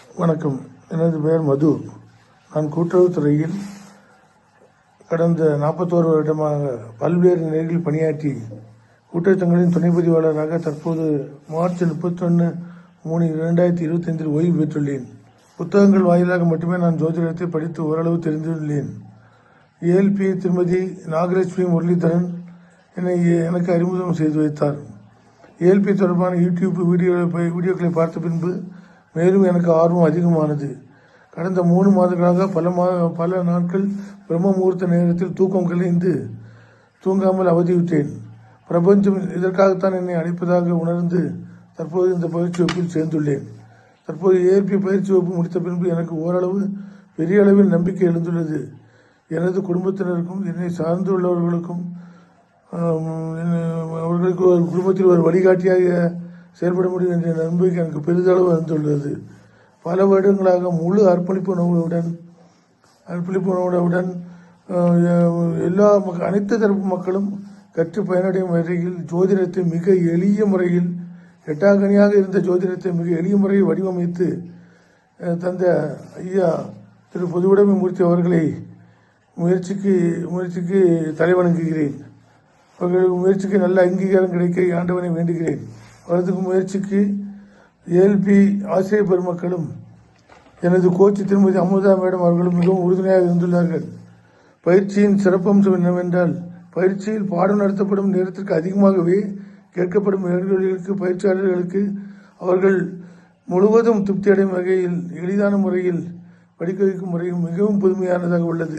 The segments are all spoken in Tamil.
வணக்கம். எனது பெயர் மது. நான் கூட்டுறவுத்துறையில் கடந்த நாற்பத்தோரு வருடமாக பல்வேறு நிலைகளில் பணியாற்றி கூட்டத்தங்களின் துணை பதிவாளராக தற்போது மார்ச் முப்பத்தொன்று மூணு இரண்டாயிரத்தி இருபத்தைந்தில் ஓய்வு பெற்றுள்ளேன். புத்தகங்கள் வாயிலாக மட்டுமே நான் ஜோதிடத்தை படித்து ஓரளவு தெரிந்துள்ளேன். ஏஎல்பி திருமதி நாகலட்சுமி முரளிதரன் என்னை எனக்கு அறிமுகம் செய்து வைத்தார். ஏஎல்பி தொடர்பான யூடியூப் வீடியோ வீடியோக்களை பார்த்த பின்பு மேலும் எனக்கு ஆர்வம் அதிகமானது. கடந்த மூணு மாதங்களாக பல மா பல நாட்கள் பிரம்ம முகூர்த்த நேரத்தில் தூக்கம் கலைந்து தூங்காமல் அவதிவிட்டேன் பிரபஞ்சம் இதற்காகத்தான் என்னை அழைப்பதாக உணர்ந்து தற்போது இந்த பயிற்சி வகுப்பில் சேர்ந்துள்ளேன். தற்போது ஏற்பி பயிற்சி வகுப்பு முடித்த பின்பு எனக்கு ஓரளவு பெரிய அளவில் நம்பிக்கை எழுந்துள்ளது. எனது குடும்பத்தினருக்கும் என்னை சார்ந்துள்ளவர்களுக்கும் அவர்களுக்கு ஒரு குடும்பத்தில் ஒரு வழிகாட்டியாக செயல்பட முடியும் என்ற நம்பிக்கை எனக்கு பெரிதளவு வந்துள்ளது. பல வருடங்களாக முழு அர்ப்பணிப்பு உணவுடன் அர்ப்பணிப்பு உணவுடன் எல்லா மக்கள் அனைத்து தரப்பு மக்களும் கற்று பயனடையும் வகையில் ஜோதிடத்தை மிக எளிய முறையில் எட்டாங்கனியாக இருந்த ஜோதிடத்தை மிக எளிய முறையில் வடிவமைத்து தந்த ஐயா திரு பொதுவுடைமை மூர்த்தி அவர்களை முயற்சிக்கு முயற்சிக்கு தலைவணங்குகிறேன். அவர்கள் முயற்சிக்கு நல்ல அங்கீகாரம் கிடைக்க ஆண்டவனை வேண்டுகிறேன். அவரது முயற்சிக்கு ஏல்பி ஆசிரியர் பெருமக்களும் எனது கோச் திருமதி அமுதா மேடம் அவர்களும் மிகவும் உறுதுணையாக இருந்துள்ளார்கள். பயிற்சியின் சிறப்பம்சம் என்னவென்றால் பயிற்சியில் பாடம் நடத்தப்படும் நேரத்திற்கு அதிகமாகவே கேட்கப்படும் கேள்விகளுக்கு பயிற்சியாளர்களுக்கு அவர்கள் முழுவதும் திருப்தி அடையும் வகையில் எளிதான முறையில் படிக்க வைக்கும் முறையும் மிகவும் புதுமையானதாக உள்ளது.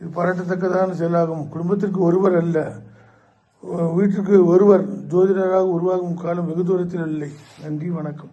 இது பாராட்டத்தக்கதான செயலாகும். குடும்பத்திற்கு ஒருவர் அல்ல வீட்டிற்கு ஒருவர் ஜோதிடராக உருவாகும் காலம் வெகு தூரத்தில் இல்லை. நன்றி வணக்கம்.